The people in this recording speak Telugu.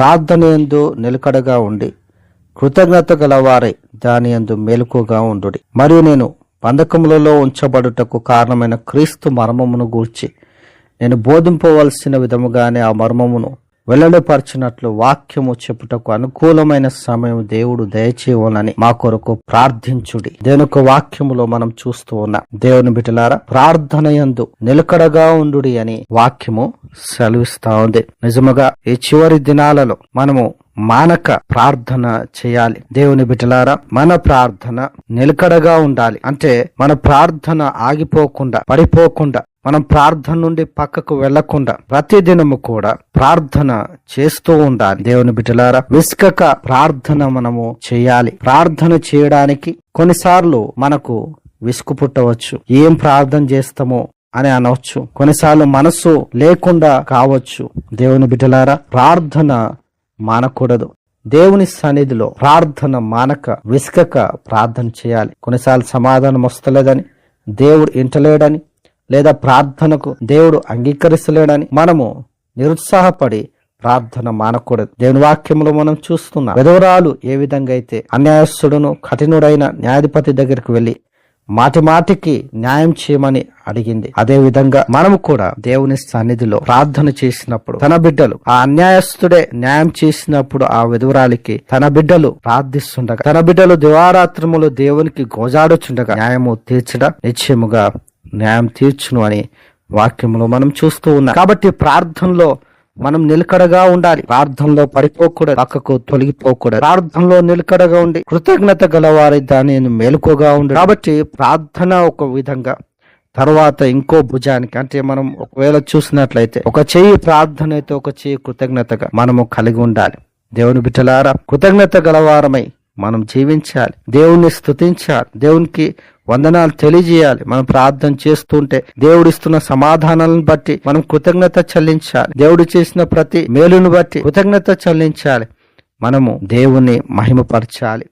ప్రార్థనయందు నిలకడగా ఉండి కృతజ్ఞత గలవారై దాని యందు మెలకుగా ఉండు మరియు నేను బంధకములలో ఉంచబడుటకు కారణమైన క్రీస్తు మర్మమును గూర్చి నేను బోధింపవలసిన విధముగానే ఆ మర్మమును వెల్లడిపరచినట్లు వాక్యము చెప్పుటకు అనుకూలమైన సమయం దేవుడు దయచేయవలని మా కొరకు ప్రార్థించుడి. దేనిక వాక్యములో మనం చూస్తూ ఉన్నాం. దేవుని బిడ్డలారా ప్రార్థన యందు నిలకడగా ఉండు అని వాక్యము సెలవిస్తా ఉంది. నిజముగా ఈ చివరి దినాలలో మనము మానక ప్రార్థన చేయాలి. దేవుని బిడ్డలారా మన ప్రార్థన నిలకడగా ఉండాలి. అంటే మన ప్రార్థన ఆగిపోకుండా పడిపోకుండా మనం ప్రార్థన నుండి పక్కకు వెళ్ళకుండా ప్రతిదినము కూడా ప్రార్థన చేస్తూ ఉండాలి. దేవుని బిడ్డలారా విసుకక ప్రార్థన మనము చేయాలి. ప్రార్థన చేయడానికి కొన్నిసార్లు మనకు విసుగు పుట్టవచ్చు. ఏం ప్రార్థన చేస్తామో అని అనవచ్చు. కొన్నిసార్లు మనస్సు లేకుండా కావచ్చు. దేవుని బిడ్డలారా ప్రార్థన మానకూడదు. దేవుని సన్నిధిలో ప్రార్థన మానక విసుకక ప్రార్థన చేయాలి. కొన్నిసార్లు సమాధానం వస్తలేదని దేవుడు ఇంటలేడని లేదా ప్రార్థనకు దేవుడు అంగీకరిస్తలేడని మనము నిరుత్సాహపడి ప్రార్థన మానకూడదు. దేవుని వాక్యంలో మనం చూస్తున్నాం విధవరాలు ఏ విధంగా అయితే అన్యాయస్తుడును కఠినుడైన న్యాయాధిపతి దగ్గరికి వెళ్ళి మాటి మాటికి న్యాయం చేయమని అడిగింది. అదే విధంగా మనము కూడా దేవుని సన్నిధిలో ప్రార్థన చేసినప్పుడు తన బిడ్డలు ఆ అన్యాయస్తుడే న్యాయం చేసినప్పుడు ఆ విధురాలికి తన బిడ్డలు ప్రార్థిస్తుండగా తన బిడ్డలు దివారాత్రములు దేవునికి గోజాడుచుండగా న్యాయము తీర్చడం? నిశ్చయముగా న్యాయం తీర్చును అని వాక్యంలో మనం చూస్తూ ఉన్నాం. కాబట్టి ప్రార్థనలో మనం నిలకడగా ఉండాలి. ప్రార్థనలో పడిపోకూడదు పక్కకు తొలగిపోకూడదు. ప్రార్థనలో నిలకడగా ఉండి కృతజ్ఞత గలవారి దాని మేలుకోగా ఉండి. కాబట్టి ప్రార్థన ఒక విధంగా. తర్వాత ఇంకో భుజానికి అంటే మనం ఒకవేళ చూసినట్లయితే ఒక చెయ్యి ప్రార్థన అయితే ఒక చెయ్యి కృతజ్ఞతగా మనము కలిగి ఉండాలి. దేవుని బిడ్డలారా కృతజ్ఞత గలవారమై మనం జీవించాలి. దేవుణ్ణి స్తుతించాలి. దేవునికి వందనాలు తెలియజేయాలి. మనం ప్రార్థన చేస్తుంటే దేవుడిస్తున్న సమాధానాలను బట్టి మనం కృతజ్ఞత చెల్లించాలి. దేవుడు చేసిన ప్రతి మేలును బట్టి కృతజ్ఞత చెల్లించాలి. మనము దేవుణ్ణి మహిమపరచాలి.